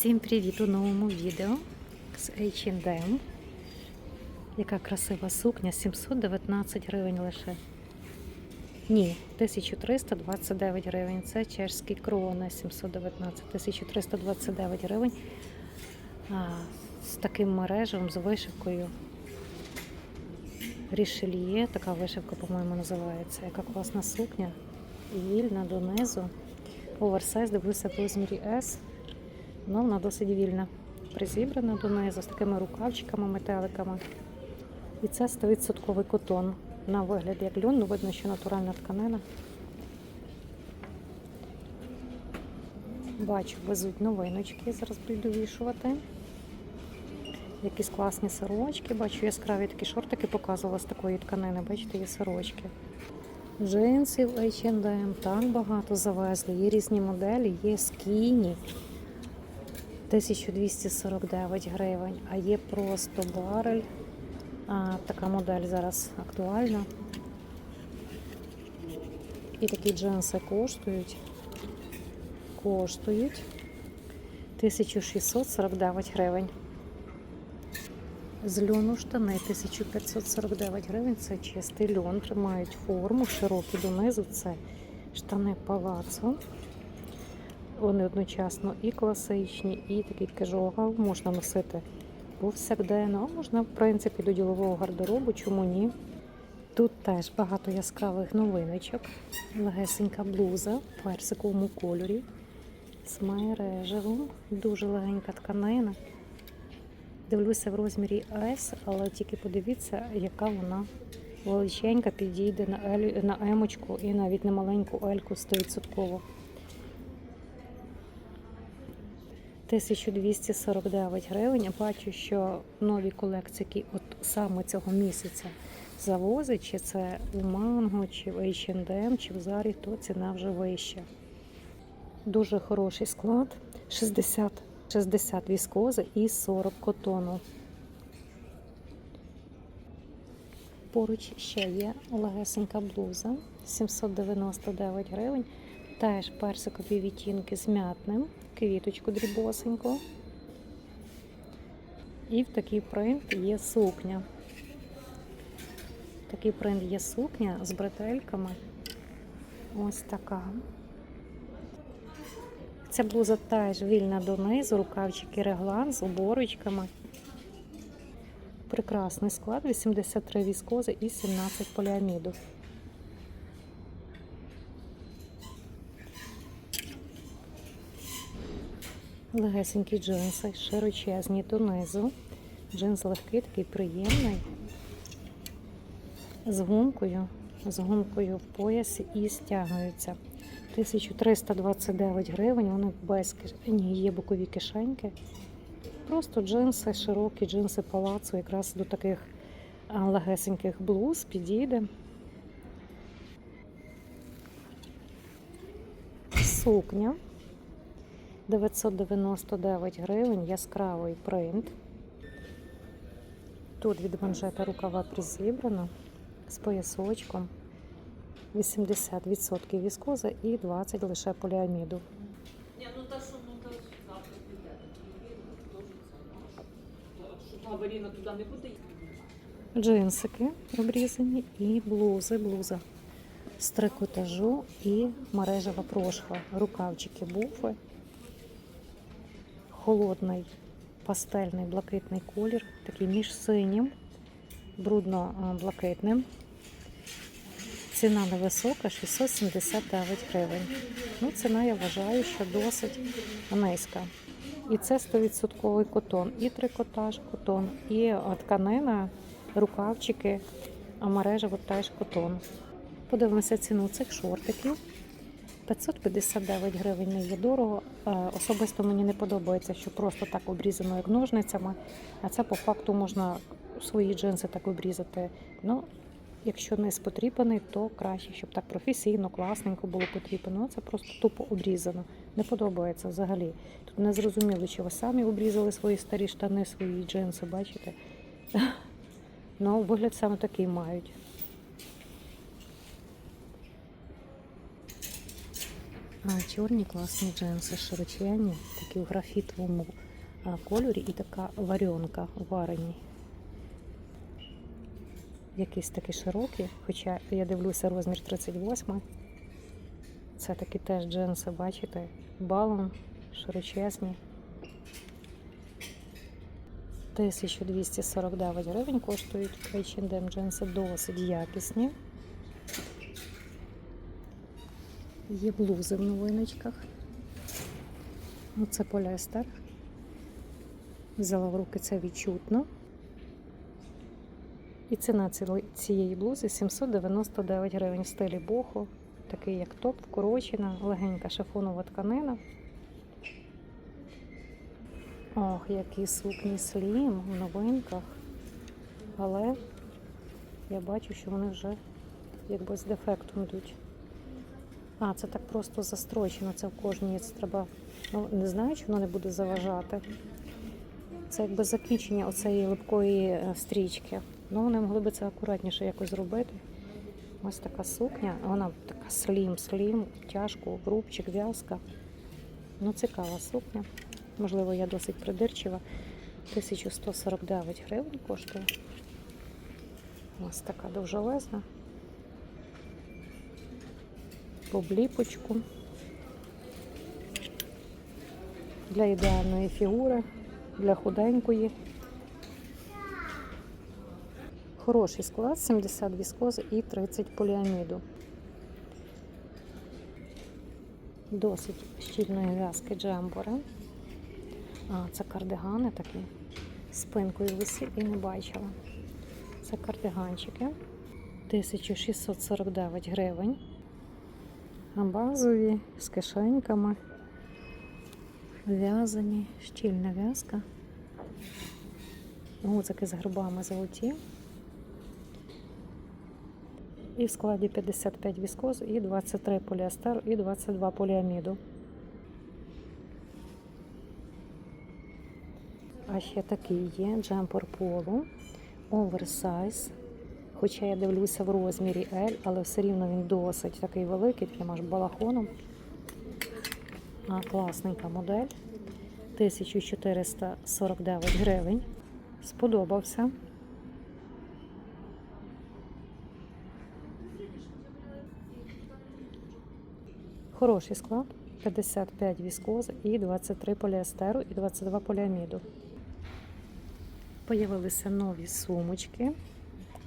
Всім привіт у новому відео з H&M. Яка красива сукня, 719 гривень лише. Ні, 1329 гривень. Це чешські крони 719, 1329 гривень. А, з таким мережем, з вишивкою. Рішельє, така вишивка, по-моєму, називається. Яка класна сукня. Вільна донизу. Оверсайз, дивлюся в розмірі S. Ну, вона досить вільна. Призібрана донизу з такими рукавчиками, метеликами. І це 100% котон. На вигляд як льон, ну видно, що натуральна тканина. Бачу, везуть новиночки, зараз прийду вішувати. Якісь класні сорочки. Бачу, яскраві такі шортики показувала з такої тканини. Бачите, є сорочки. Джинсів H&M так багато завезли. Є різні моделі, є скіні. 1249 гривень, а є просто барель. А, така модель зараз актуальна. І такі джинси коштують. Коштують 1649 гривень. З льону штани 1549 гривень. Це чистий льон, тримають форму, широкі донизу. Це штани палацо. Вони одночасно і класичні, і такий кежуал можна носити повсякденно, а можна, в принципі, до ділового гардеробу, чому ні. Тут теж багато яскравих новиночок. Легесенька блуза в персиковому кольорі з мережевим. Дуже легенька тканина. Дивлюся в розмірі S, але тільки подивіться, яка вона величенька, підійде на емочку і навіть на маленьку ельку 100%. 1249 гривень. Я бачу, що нові колекції, які от саме цього місяця завозять, чи це у Манго, чи в H&M, чи в Зарі, то ціна вже вища. Дуже хороший склад. 60, 60 віскози і 40 котону. Поруч ще є легесенька блуза 799 гривень. Теж персикові відтінки з м'ятним, квіточку дрібосеньку. І в такий принт є сукня. Такий принт є сукня з бретельками. Ось така. Ця блуза теж вільна донизу, рукавчики реглан з оборочками. Прекрасний склад, 83 віскози і 17 поліаміду. Легесенькі джинси, широчезні донизу. Джинс легкий, такий приємний. З гумкою, з гумкою в поясі і стягуються. 1329 гривень, вони без кишені, є бокові кишеньки. Просто джинси, широкі джинси палацу, якраз до таких легесеньких блуз підійде. Сукня 999 гривень, яскравий принт. Тут від манжета рукава призібрано з поясочком. 80% віскоза і 20 лише поліаміду. Джинсики обрізані і блузи, блуза з трикотажу і мережева прошва. Рукавчики буфи. Холодний пастельний блакитний колір, такий між синім, брудно-блакитним. Ціна невисока 679 гривень. Ну, ціна, я вважаю, що досить низька. І це 100% котон, і трикотаж котон, і е, тканина, рукавчики, а мережево теж котон. Подивимося ціну цих шортиків. 559 гривень не є дорого. Е, Особисто мені не подобається, що просто так обрізано, як ножницями. А це по факту можна свої джинси так обрізати. Ну, Якщо не потрібний, то краще, щоб так професійно, класненько було потрібно. Це просто тупо обрізано. Не подобається взагалі. Тут не зрозуміло, чи ви самі обрізали свої старі штани, свої джинси, бачите? Ну, вигляд саме такий мають. Чорні класні джинси, широченні, такі в графітовому кольорі і така варіонка варені. Якісь такі широкі, хоча я дивлюся розмір 38. Це такі теж джинси, бачите, балом, широчезні. 1249 гривень коштують H&M джинси досить якісні. Є блузи в новиночках. Ну, Це поліестер. Взяла в руки це відчутно. І ціна цієї блузи 799 гривень в стилі бохо. Такий як топ, вкорочена, легенька шифонова тканина. Ох, які сукні слім в новинках. Але я бачу, що вони вже якби з дефектом йдуть. А, це так просто застрочено. Це в кожній це треба. Ну, не знаю, чи воно не буде заважати. Це якби закінчення оцеї липкої е, стрічки. Ну, вони могли би це акуратніше якось зробити. Ось така сукня, вона така слім-слім, тяжко, рубчик, в'язка. Ну, цікава сукня. Можливо, я досить придирчива. 1149 гривень коштує. Ось така довжелезна. В обліпочку. Для ідеальної фігури, для худенької. Хороший склад, 70 віскози і 30 поліаміду. Досить щільної в'язки джембори. А, це кардигани такі. Спинкою висів і не бачила. Це кардиганчики. 1649 гривень. Базові з кишеньками. В'язані, щільна в'язка. Гудзики з грибами золоті. І в складі 55 віскоз, і 23 поліестеру, і 22 поліаміду. А ще такий є джемпер поло, оверсайз. Хоча я дивлюся в розмірі L, але все рівно він досить такий великий, таким аж балахоном. А, класненька модель. 1449 гривень. Сподобався. Хороший склад. 55 віскози і 23 поліестеру і 22 поліаміду. Появилися нові сумочки.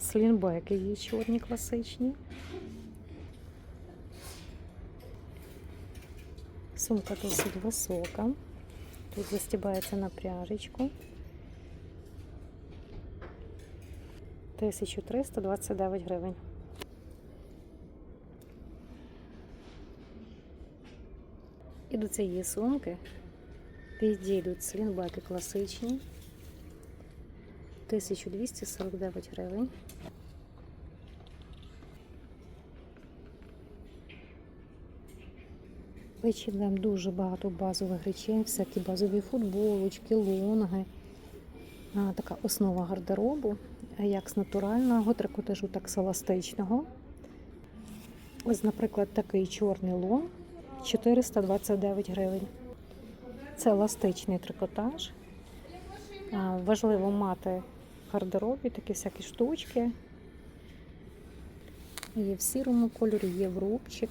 Слінбеки є чорні класичні. Сумка досить висока. Тут застібається на пряжечку. 1329 гривень. І до цієї сумки підійдуть слінбеки класичні. 1249 гривень. H&M дуже багато базових речей, всякі базові футболочки, лонги. Така основа гардеробу, як з натурального трикотажу, так з еластичного. Ось, наприклад, такий чорний лон 429 гривень. Це еластичний трикотаж. Важливо мати гардеробі такі всякі штучки. Є в сірому кольорі, є в рубчик.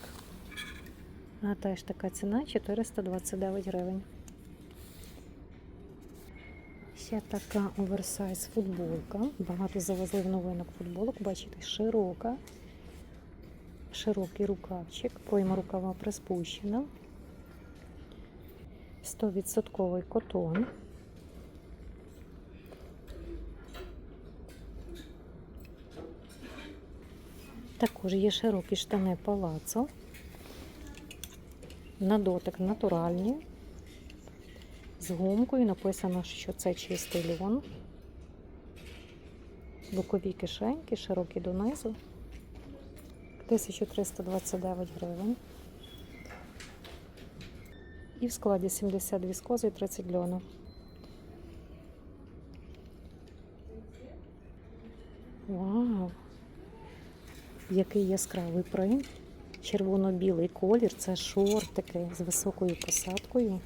А теж така ціна 429 гривень. Ще така оверсайз футболка. Багато завезли в новинок футболок. Бачите, широка. Широкий рукавчик, пройма рукава приспущена. 100% котон. Також є широкі штани палацо. На дотик натуральні. З гумкою написано, що це чистий льон. Бокові кишеньки, широкі донизу. 1329 гривень. І в складі 70 віскози і 30 льону. Який яскравий принт. червоно-білий колір. Це шортики з високою посадкою.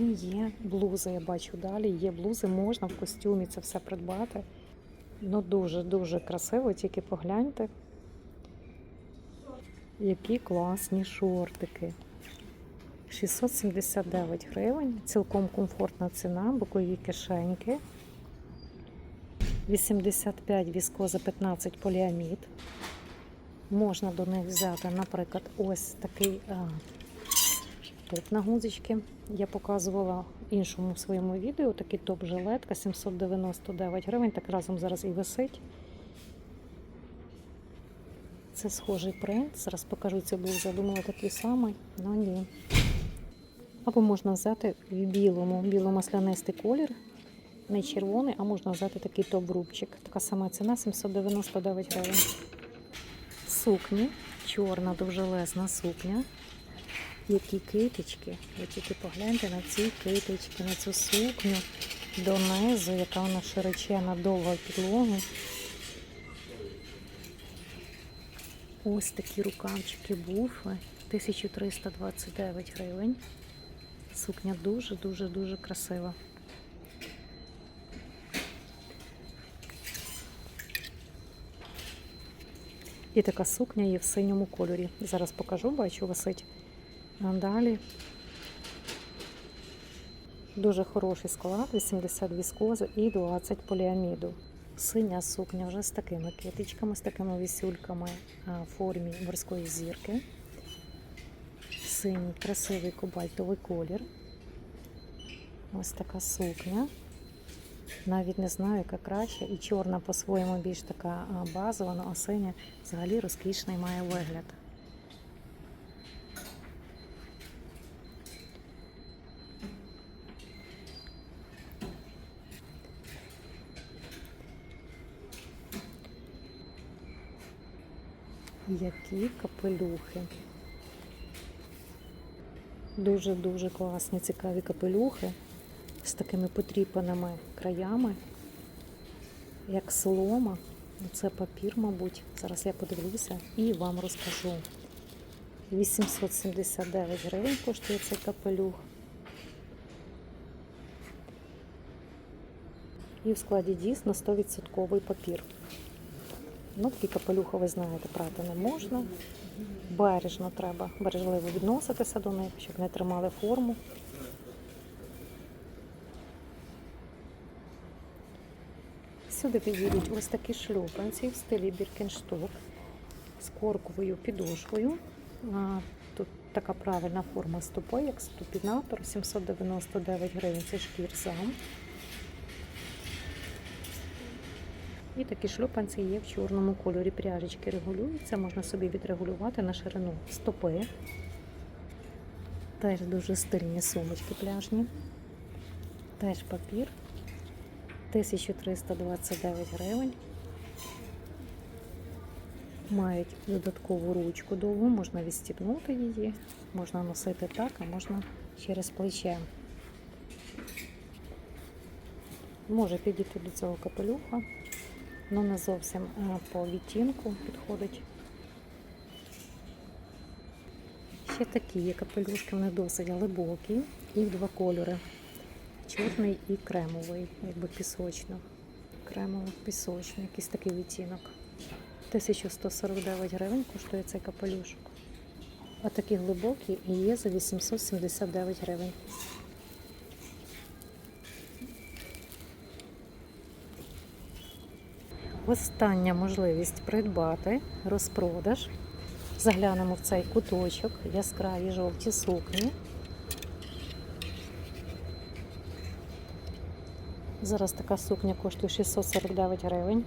І є блузи, я бачу далі. Є блузи, можна в костюмі це все придбати. Ну дуже-дуже красиво, тільки погляньте. Які класні шортики. 679 гривень, цілком комфортна ціна, бокові кишеньки. 85 віскоза 15 поліамід. Можна до них взяти, наприклад, ось такий а, топ на гузочки. Я показувала іншому своєму відео такий топ-жилетка 799 гривень. Так разом зараз і висить. Це схожий принт. Зараз покажу цю блузу. Я думала такий самий, але ні. Або можна взяти в білому, біло-маслянистий колір, не червоний, а можна взяти такий топ-рубчик. Така сама ціна 799 гривень. Сукні, чорна, довжелезна сукня. Які китички. Ви тільки погляньте на ці китички, на цю сукню донизу, яка вона широчена, довга підлога. Ось такі рукавчики буфи. 1329 гривень. Сукня дуже-дуже дуже красива. І така сукня є в синьому кольорі. Зараз покажу, бачу, висить. Далі дуже хороший склад, 80 віскози і 20 поліаміду. Синя сукня вже з такими китичками, з такими вісюльками в формі морської зірки. Синій красивий кобальтовий колір. Ось така сукня. Навіть не знаю, яка краща. І чорна по-своєму більш така базова, ну, а синя взагалі розкішний має вигляд. Які капелюхи. Дуже-дуже класні, цікаві капелюхи з такими потріпаними краями, як солома. Це папір, мабуть. Зараз я подивлюся і вам розкажу. 879 гривень коштує цей капелюх. І в складі дійсно 100% папір. Ну, такі капелюхи, ви знаєте, прати не можна. Бережно треба, бережливо відноситися до них, щоб не тримали форму. Сюди підійдуть ось такі шлюпанці в стилі Біркеншток з корковою підошвою. Тут така правильна форма стопи, як ступінатор, 799 гривень це шкірзам. І такі шлюпанці є в чорному кольорі. Пряжечки регулюються, можна собі відрегулювати на ширину стопи. Теж дуже стильні сумочки пляжні. Теж папір. 1329 гривень. Мають додаткову ручку довгу, можна відстібнути її, можна носити так, а можна через плече. Може підійти до цього капелюха, але не зовсім е, по відтінку підходить. Ще такі є капелюшки, вони досить глибокі і в два кольори. Чорний і кремовий, якби пісочно. Кремово пісочний, якийсь такий відтінок. 1149 гривень коштує цей капелюшок. А такі глибокі і є за 879 гривень. Остання можливість придбати розпродаж. Заглянемо в цей куточок, яскраві жовті сукні. Зараз така сукня коштує 649 гривень.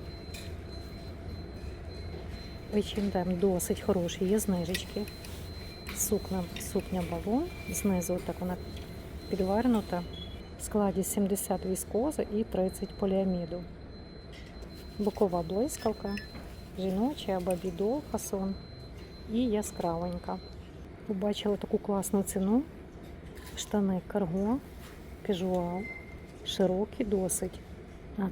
H&M досить хороші, є знижечки. Сукня, сукня балон. Знизу так вона підвернута. В складі 70 віскози і 30 поліаміду. Бокова блискавка, жіноча, бабідол фасон і яскравенька. Побачила таку класну ціну. Штани карго, кежуал широкі досить.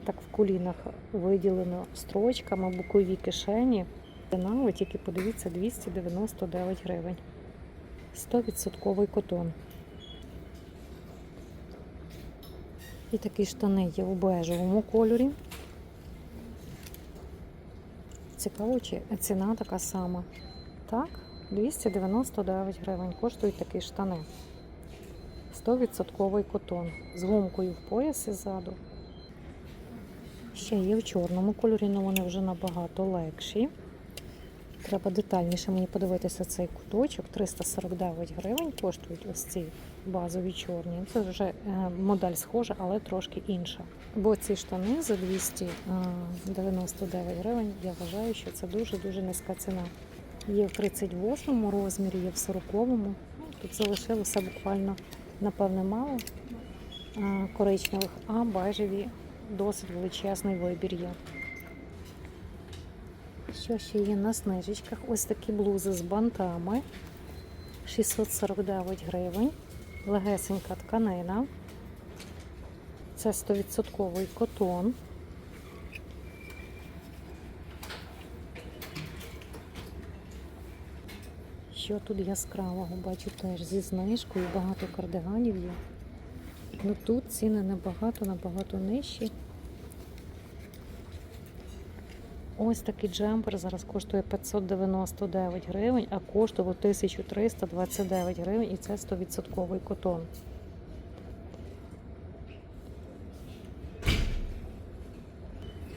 Так в колінах виділено строчками, бокові кишені. Ціна, ви тільки подивіться, 299 гривень. 100% котон. І такі штани є у бежевому кольорі. Цікаво, чи ціна така сама. Так, 299 гривень коштують такі штани. 100% котон з гумкою в поясі ззаду. Ще є в чорному кольорі, але вони вже набагато легші. Треба детальніше мені подивитися цей куточок. 349 гривень коштують ось ці базові чорні. Це вже е, модель схожа, але трошки інша. Бо ці штани за 299 гривень, я вважаю, що це дуже-дуже низька ціна. Є в 38 розмірі, є в 40-му. Ну, Тут залишилося буквально, напевне, мало коричневих, а бежеві досить величезний вибір є. Що ще є на снижечках? Ось такі блузи з бантами. 649 гривень. Легесенька тканина. Це 100% котон. Що тут яскравого? Бачу теж зі знижкою, багато кардиганів є. Ну тут ціни набагато, набагато нижчі. Ось такий джемпер зараз коштує 599 гривень, а коштував 1329 гривень, і це 100% котон.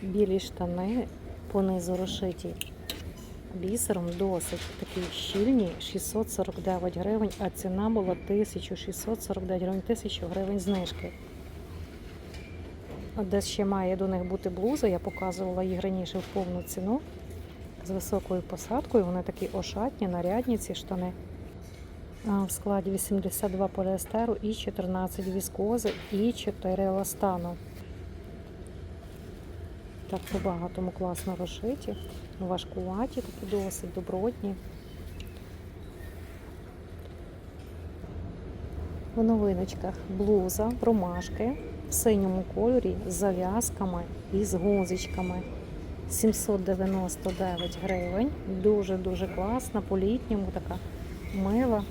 Білі штани понизу розшиті бісером досить такі щільні 649 гривень, а ціна була 1649 гривень, 1000 гривень знижки. Десь ще має до них бути блуза, я показувала їх раніше в повну ціну з високою посадкою. Вони такі ошатні, нарядні ці штани. В складі 82 поліестеру і 14 віскози і 4 еластану. Так по-багатому класно розшиті, важкуваті, такі досить добротні. В новиночках блуза, ромашки в синьому кольорі з зав'язками і з гузичками. 799 гривень. Дуже-дуже класна, по-літньому така мила.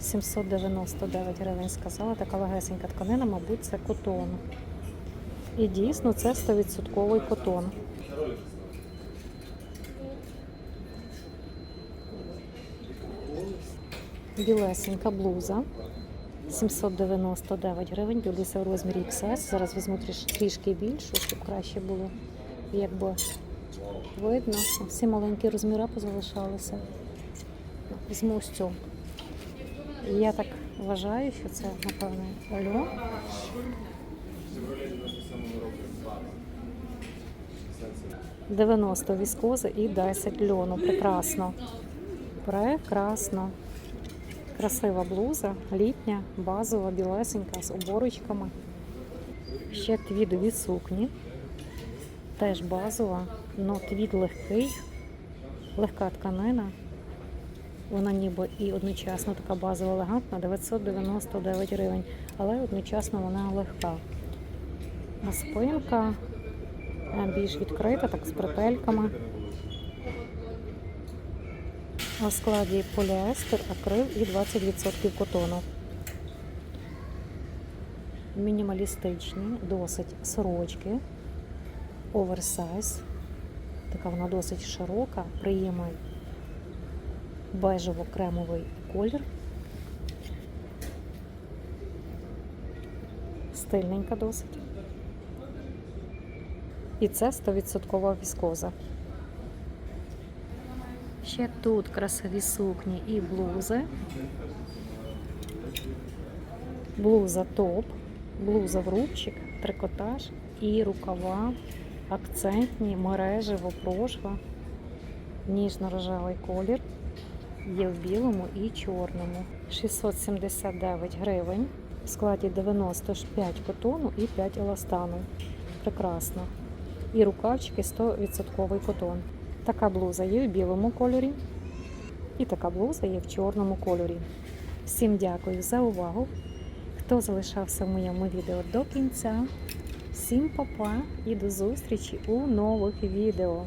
799 гривень сказала, така легесенька тканина, мабуть, це котон. І дійсно це 100% котон. Білесенька блуза. 799 гривень, дивлюся в розмірі XS. Зараз візьму трішки більшу, щоб краще було якби видно. Всі маленькі розміри позалишалися. Візьму ось цю. Я так вважаю, що це, напевне, Альо. 90 віскози і 10 льону. Прекрасно. Прекрасно. Красива блуза, літня, базова, білесенька з оборочками. Ще твідові сукні. Теж базова, але твід легкий, легка тканина. Вона ніби і одночасно така базова елегантна, 999 гривень, але одночасно вона легка. А спинка більш відкрита, так з претельками. У складі поліестер, акрил і 20% котону. Мінімалістичні, досить сорочки, оверсайз. Така вона досить широка, приємний бежево-кремовий колір. Стильненька досить. І це 100% віскоза. Ще тут красиві сукні і блузи. Блуза топ, блуза в рубчик, трикотаж і рукава, акцентні, мережево, прошва, ніжно-рожевий колір. Є в білому і чорному. 679 гривень. В складі 95 котону і 5 еластану. Прекрасно. І рукавчики 100% котон. Така блуза є в білому кольорі. І така блуза є в чорному кольорі. Всім дякую за увагу. Хто залишався в моєму відео до кінця. Всім па-па і до зустрічі у нових відео.